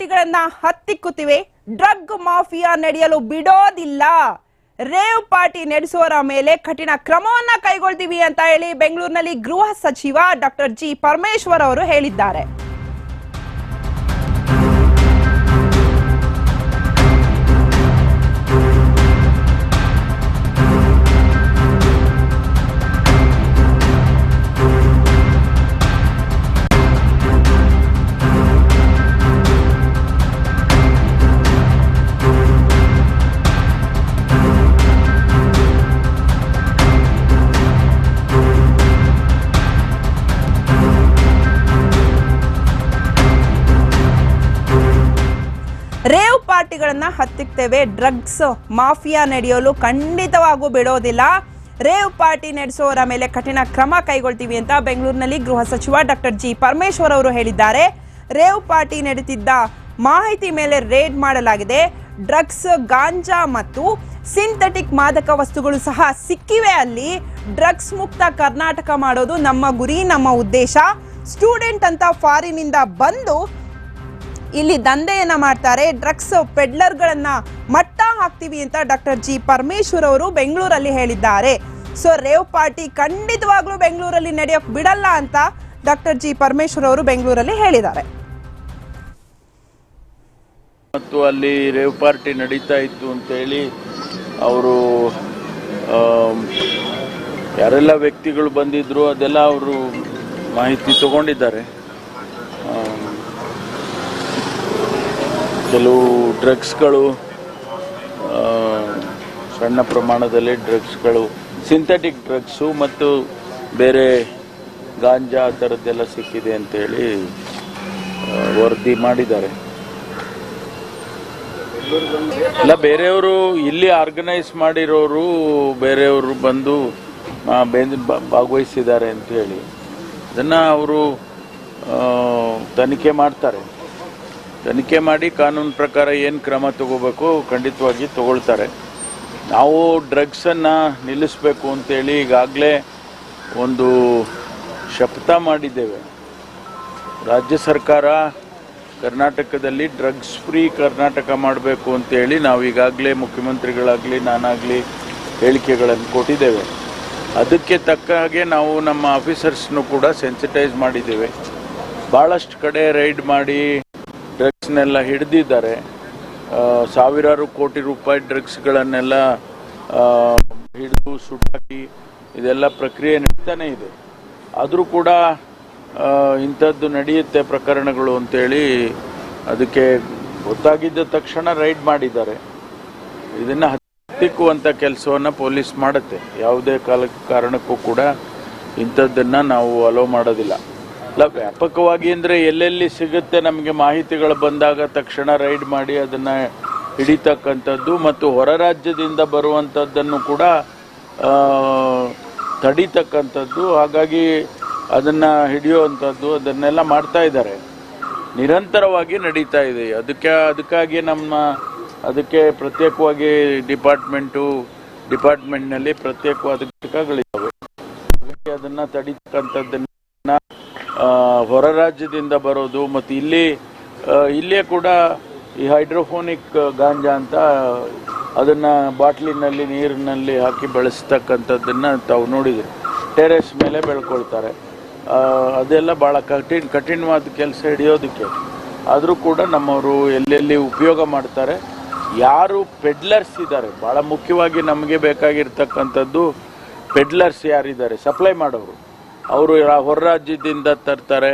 ಪಾರ್ಟಿಗಳನ್ನ ಹತ್ತಿಕ್ಕುತ್ತಿವೆ drug mafia ನಡೆಯಲು ಬಿಡೋದಿಲ್ಲ. Rave party ನಡೆಸುವರ ಮೇಲೆ ಕಠಿಣ ಕ್ರಮವನ್ನ ಕೈಗೊಳ್ತೀವಿ ಅಂತ ಹೇಳಿ ಬೆಂಗಳೂರಿನಲ್ಲಿ ಗೃಹ ಸಚಿವ ಡಾಕ್ಟರ್ ಜಿ ಪರಮೇಶ್ವರ್ ಅವರು ಹೇಳಿದ್ದಾರೆ. ಪಾರ್ಟಿಗಳನ್ನ ಹತ್ತಿಕ್ತೇವೆ. ಡ್ರಗ್ಸ್, ಮಾಫಿಯಾ ನಡೆಯಲು ಖಂಡಿತವಾಗೂ ಬಿಡೋದಿಲ್ಲ. ರೇವ್ ಪಾರ್ಟಿ ನಡೆಸುವವರ ಮೇಲೆ ಕಠಿಣ ಕ್ರಮ ಕೈಗೊಳ್ತೀವಿ ಅಂತ ಬೆಂಗಳೂರಿನಲ್ಲಿ ಗೃಹ ಸಚಿವ ಡಾಕ್ಟರ್ ಜಿ. ಪರಮೇಶ್ವರ್ ಅವರು ಹೇಳಿದ್ದಾರೆ. ರೇವ್ ಪಾರ್ಟಿ ನಡೀತಿದ್ದ ಮಾಹಿತಿ ಮೇಲೆ ರೇಡ್ ಮಾಡಲಾಗಿದೆ. ಡ್ರಗ್ಸ್, ಗಾಂಜಾ ಮತ್ತು ಸಿಂಥೆಟಿಕ್ ಮಾದಕ ವಸ್ತುಗಳು ಸಹ ಸಿಕ್ಕಿವೆ ಅಲ್ಲಿ. ಡ್ರಗ್ಸ್ ಮುಕ್ತ ಕರ್ನಾಟಕ ಮಾಡೋದು ನಮ್ಮ ಗುರಿ, ನಮ್ಮ ಉದ್ದೇಶ. ಸ್ಟೂಡೆಂಟ್ ಅಂತ ಫಾರಿನಿಂದ ಬಂದು ಇಲ್ಲಿ ದಂಧೆಯನ್ನ ಮಾಡ್ತಾರೆ ಡ್ರಗ್ಸ್ ಪೆಡ್ಲರ್ಗಳನ್ನ ಮಟ್ಟ ಹಾಕ್ತೀವಿ ಅಂತ ಡಾಕ್ಟರ್ ಜಿ. ಪರಮೇಶ್ವರ್ ಅವರು ಬೆಂಗಳೂರಲ್ಲಿ ಹೇಳಿದ್ದಾರೆ. ಸೊ ರೇವ್ ಪಾರ್ಟಿ ಖಂಡಿತವಾಗ್ಲೂ ಬೆಂಗಳೂರಲ್ಲಿ ನಡೆಯೋಕ್ ಬಿಡಲ್ಲ ಅಂತ ಡಾಕ್ಟರ್ ಜಿ. ಪರಮೇಶ್ವರ್ ಅವರು ಬೆಂಗಳೂರಲ್ಲಿ ಹೇಳಿದ್ದಾರೆ. ಮತ್ತು ಅಲ್ಲಿ ರೇವ್ ಪಾರ್ಟಿ ನಡೀತಾ ಇತ್ತು ಅಂತೇಳಿ ಅವರು ಯಾರೆಲ್ಲ ವ್ಯಕ್ತಿಗಳು ಬಂದಿದ್ರು ಅದೆಲ್ಲ ಅವರು ಮಾಹಿತಿ ತಗೊಂಡಿದ್ದಾರೆ. ಕೆಲವು ಡ್ರಗ್ಸ್ಗಳು ಸಣ್ಣ ಪ್ರಮಾಣದಲ್ಲಿ ಡ್ರಗ್ಸ್ಗಳು, ಸಿಂಥೆಟಿಕ್ ಡ್ರಗ್ಸು ಮತ್ತು ಬೇರೆ ಗಾಂಜಾ ಆ ಥರದ್ದೆಲ್ಲ ಸಿಕ್ಕಿದೆ ಅಂತೇಳಿ ವರದಿ ಮಾಡಿದ್ದಾರೆ. ಇಲ್ಲ, ಬೇರೆಯವರು ಇಲ್ಲಿ ಆರ್ಗನೈಸ್ ಮಾಡಿರೋರು, ಬೇರೆಯವರು ಬಂದು ಭಾಗವಹಿಸಿದ್ದಾರೆ ಅಂತ ಹೇಳಿ ಅದನ್ನು ಅವರು ತನಿಖೆ ಮಾಡ್ತಾರೆ. ತನಿಖೆ ಮಾಡಿ ಕಾನೂನು ಪ್ರಕಾರ ಏನು ಕ್ರಮ ತಗೋಬೇಕು ಖಂಡಿತವಾಗಿ ತಗೊಳ್ತಾರೆ. ನಾವು ಡ್ರಗ್ಸನ್ನು ನಿಲ್ಲಿಸಬೇಕು ಅಂತೇಳಿ ಈಗಾಗಲೇ ಒಂದು ಶಪಥ ಮಾಡಿದ್ದೇವೆ. ರಾಜ್ಯ ಸರ್ಕಾರ ಕರ್ನಾಟಕದಲ್ಲಿ ಡ್ರಗ್ಸ್ ಫ್ರೀ ಕರ್ನಾಟಕ ಮಾಡಬೇಕು ಅಂತೇಳಿ ನಾವು ಈಗಾಗಲೇ ಮುಖ್ಯಮಂತ್ರಿಗಳಾಗಲಿ ನಾನಾಗಲಿ ಹೇಳಿಕೆಗಳನ್ನು ಕೊಟ್ಟಿದ್ದೇವೆ. ಅದಕ್ಕೆ ತಕ್ಕ ಹಾಗೆ ನಾವು ನಮ್ಮ ಆಫೀಸರ್ಸ್ನು ಕೂಡ ಸೆನ್ಸಿಟೈಸ್ ಮಾಡಿದ್ದೇವೆ. ಭಾಳಷ್ಟು ಕಡೆ ರೈಡ್ ಮಾಡಿ ಡ್ರಗ್ಸ್ನೆಲ್ಲ ಹಿಡಿದಿದ್ದಾರೆ. ಸಾವಿರಾರು ಕೋಟಿ ರೂಪಾಯಿ ಡ್ರಗ್ಸ್ಗಳನ್ನೆಲ್ಲ ಹಿಡಿದು, ಸುಟ್ಟಾಕಿ ಇದೆಲ್ಲ ಪ್ರಕ್ರಿಯೆ ನಡೀತಾನೆ ಇದೆ. ಆದರೂ ಕೂಡ ಇಂಥದ್ದು ನಡೆಯುತ್ತೆ ಪ್ರಕರಣಗಳು ಅಂತೇಳಿ ಅದಕ್ಕೆ ಗೊತ್ತಾಗಿದ್ದ ತಕ್ಷಣ ರೈಡ್ ಮಾಡಿದ್ದಾರೆ. ಇದನ್ನು ಹತ್ತಿಕ್ಕುವಂಥ ಕೆಲಸವನ್ನು ಪೊಲೀಸ್ ಮಾಡುತ್ತೆ. ಯಾವುದೇ ಕಾಲ ಕಾರಣಕ್ಕೂ ಕೂಡ ಇಂಥದ್ದನ್ನು ನಾವು ಅಲೋ ಮಾಡೋದಿಲ್ಲ. ವ್ಯಾಪಕವಾಗಿ ಅಂದರೆ ಎಲ್ಲೆಲ್ಲಿ ಸಿಗುತ್ತೆ ನಮಗೆ ಮಾಹಿತಿಗಳು ಬಂದಾಗ ತಕ್ಷಣ ರೈಡ್ ಮಾಡಿ ಅದನ್ನು ಹಿಡಿತಕ್ಕಂಥದ್ದು ಮತ್ತು ಹೊರ ರಾಜ್ಯದಿಂದ ಬರುವಂಥದ್ದನ್ನು ಕೂಡ ತಡಿತಕ್ಕಂಥದ್ದು. ಹಾಗಾಗಿ ಅದನ್ನು ಹಿಡಿಯುವಂಥದ್ದು, ಅದನ್ನೆಲ್ಲ ಮಾಡ್ತಾ ಇದ್ದಾರೆ. ನಿರಂತರವಾಗಿ ನಡೀತಾ ಇದೆ. ಅದಕ್ಕೆ, ಅದಕ್ಕಾಗಿ ನಮ್ಮ, ಅದಕ್ಕೆ ಪ್ರತ್ಯೇಕವಾಗಿ ಡಿಪಾರ್ಟ್ಮೆಂಟು, ಡಿಪಾರ್ಟ್ಮೆಂಟ್ನಲ್ಲಿ ಪ್ರತ್ಯೇಕವಾದ ಘಟಕಗಳಿದ್ದಾವೆ. ಅದನ್ನು ತಡಿತಕ್ಕಂಥದ್ದನ್ನು ಹೊರ ರಾಜ್ಯದಿಂದ ಬರೋದು ಮತ್ತು ಇಲ್ಲಿ ಇಲ್ಲೇ ಕೂಡ ಈ ಹೈಡ್ರೋಫೋನಿಕ್ ಗಾಂಜಾ ಅಂತ ಅದನ್ನು ಬಾಟ್ಲಿನಲ್ಲಿ, ನೀರಿನಲ್ಲಿ ಹಾಕಿ ಬೆಳೆಸ್ತಕ್ಕಂಥದ್ದನ್ನು ತಾವು ನೋಡಿದ್ರಿ. ಟೆರೆಸ್ ಮೇಲೆ ಬೆಳ್ಕೊಳ್ತಾರೆ. ಅದೆಲ್ಲ ಭಾಳ ಕಠಿಣ, ಕಠಿಣವಾದ ಕೆಲಸ ಹಿಡಿಯೋದಕ್ಕೆ. ಆದರೂ ಕೂಡ ನಮ್ಮವರು ಎಲ್ಲೆಲ್ಲಿ ಉಪಯೋಗ ಮಾಡ್ತಾರೆ, ಯಾರು ಪೆಡ್ಲರ್ಸ್ ಇದ್ದಾರೆ, ಭಾಳ ಮುಖ್ಯವಾಗಿ ನಮಗೆ ಬೇಕಾಗಿರ್ತಕ್ಕಂಥದ್ದು ಪೆಡ್ಲರ್ಸ್ ಯಾರಿದ್ದಾರೆ, ಸಪ್ಲೈ ಮಾಡೋರು. ಅವರು ಹೊರ ರಾಜ್ಯದಿಂದ ತರ್ತಾರೆ.